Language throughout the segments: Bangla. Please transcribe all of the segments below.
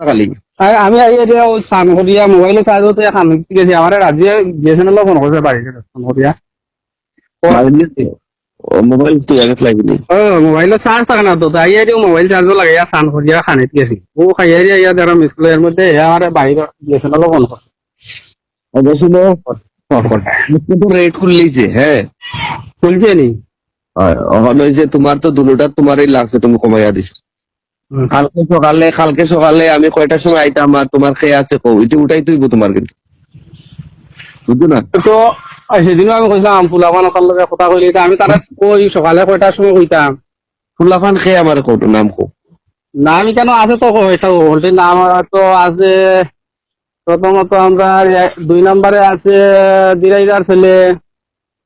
খালি আর আমি আই এতিয়া ওই সান করিয়া মোবাইলে চার্জ হতে খান গেছি আমার রাজিয়ে বিএসএনএল ফোন করছে বাড়িতে ফোন করিয়া মোবাইল তুই আগে লাগবি ও মোবাইলে চার্জ থাকে না তো তাই এতিয়া মোবাইল চার্জও লাগে ইয়া সান করিয়া খানিত গেছি ও খাইয়া দিয়া ইয়া দেড় মিস এর মধ্যে আমার বাড়ির বিএসএনএল ফোন করছে অবশ্যই তো রেট খুললিছে হ্যাঁ খুলছে নি? ওখানে যে তোমার তো দুটোটা তোমারই লাগছে তুমি কমাইয়া দিছো। কালকে সকালে কালকে সকালে আমি কয়টার সময় আইতাম আর তোমার খেয়ে আছে কো? এটা উঠাই তুইব তোমার কিন্তু। বুঝছ না? তো সেদিনও আমি কইলাম ফুলাবান ওখান লগে কথা কইলি আমি তারা কই সকালে কয়টার সময় কইতাম? ফুলাফান খেয়ে আমার কো নাম কো? নাম কেন আছে তো এটা হোটেল নাম তো আছে প্রথমত আমরা দুই নম্বরে আছে দিরাইদার ছেলে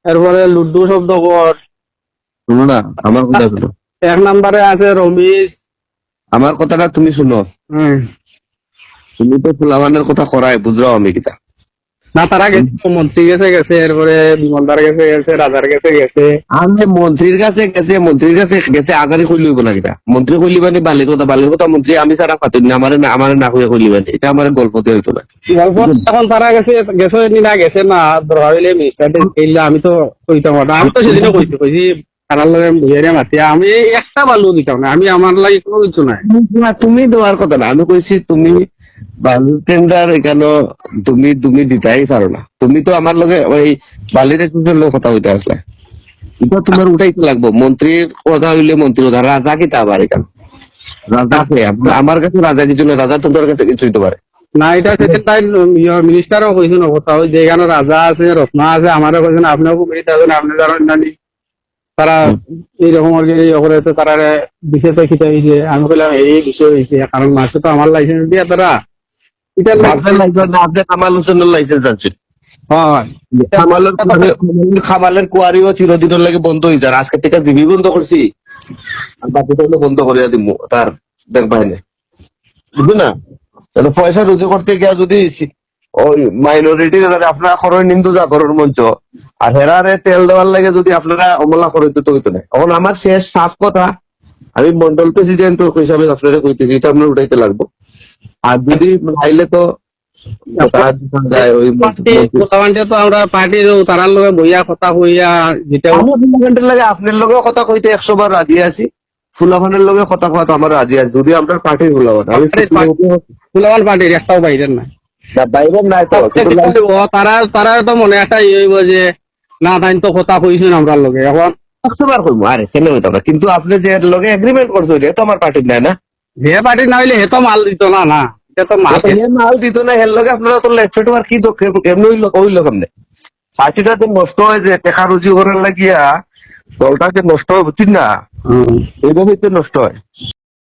এরপরে লুড্ডু শব্দকর শুনো না আমার কথা শুনো। এক নম্বরে আছে রমেশ আমার কথাটা তুমি শুনো। তুমি তো ফুলাফানের কথা করাই বুঝরাও আমি কিতা। না তারা গেছে মন্ত্রী গেছে গেছে এরপরে বিমলদার গেছে গেছে রাজার গেছে গেছে। আমি মন্ত্রীর কাছে গেছে মন্ত্রীর কাছে গেছে আগারি কইলিব না কিতা? মন্ত্রী কইলিবানি বালির কথা বালির কথা মন্ত্রী আমি সারা পাতিনি আমার না আমার না হয়ে কইলিবানি এটা আমার গল্পতে হইতো না। গল্প? এখন তারা গেছে গেছে নি না গেছে না দরকার হইলে মিনিস্টার কইলে আমি তো কইতাম না। আমি তো সেদিনও কইছি কইছি তারার লগে বুঝাইরে মাতি আমি একটা বালু দিতাম না আমি আমার লাগি কোনো কিছু নাই। না, তুমি দেওয়ার কথা না আমি কইছি তুমি বালুর টেন্ডার এখানে তুমি তুমি দিতেই পারো না। তুমি তো আমার লগে ওই বালির একজনের লগে কথা হইতে আসলে। এটা তোমার উঠাইতে লাগবো। মন্ত্রীর কথা হইলে মন্ত্রী কথা রাজা কি তা আবার এখানে? রাজা কে? আমার কাছে রাজা কিছু না রাজা তোমার কাছে কিছু হইতে পারে। না এটা সেদিন তাই মিনিস্টারও ওই যে এখানে রাজা আছে রত্না আছে আমারও কইছেন আপনিও বেশি থাকবেন আপনি জানেন না নি। তারা এইরকম আর কি তারা তো হয়েছে আমি বললাম এই বিষয় হয়েছে কারণ মাসে তো আমার লাইসেন্স দিয়ে তারা। এটা লাইসেন্স আছে। খামালের খামালের কুয়ারিও চিরদিনের লাগে বন্ধ হয়ে যায়। আজকে থেকে জিবি বন্ধ করছি। আর বাকিটা হলো বন্ধ করে দিব তার ব্যাংক বাহিনী। বুঝলি না? তাহলে পয়সা রুজু করতে গিয়া যদি ওই মাইনরিটি আপনারা খরচ নিন্দু জাগরণ মঞ্চ। আর হেরারে তেল দেওয়ার লাগে যদি আপনারা অমলা করে দিতে হইতো না এখন আমার শেষ সাফ কথা আমি মন্ডল প্রেসিডেন্ট হিসাবে আপনারা কইতেছি এটা আপনার উঠাইতে লাগবো। আর যদি আইলে তো পার্টি আমরা পার্টির তারার লগে বইয়া কথা কইয়া যেটা লাগে আপনার লগেও কথা কইতে একশো বার রাজি আছি। ফুলাফানের লগে কথা তো আমার রাজি আছে যদি আপনার পার্টির ফুলাফান আমি ফুলাবান পার্টির একটাও বাইরের না না, নাই তো তারা তারা তো মনে একটা ইয়ে যে না তাই তো কথা কইছেন আমরা লগে এখন একশো বার কইবো আরে কেন হইতো না? কিন্তু আপনি যে লগে এগ্রিমেন্ট করছ এটা তো আমার পার্টির নাই না। যে পার্টি না হইলে হে তো মাল দিত না না এটা তো মাল মাল দিত না এর লগে আপনারা তো লেফট আর কি দক্ষ কেমন হইল হইল কেমনে? পার্টিটা যে নষ্ট হয় যে টেকা রুজি করার লাগিয়া দলটা যে নষ্ট হয় বুঝছিস না। এইভাবেই তো নষ্ট হয়।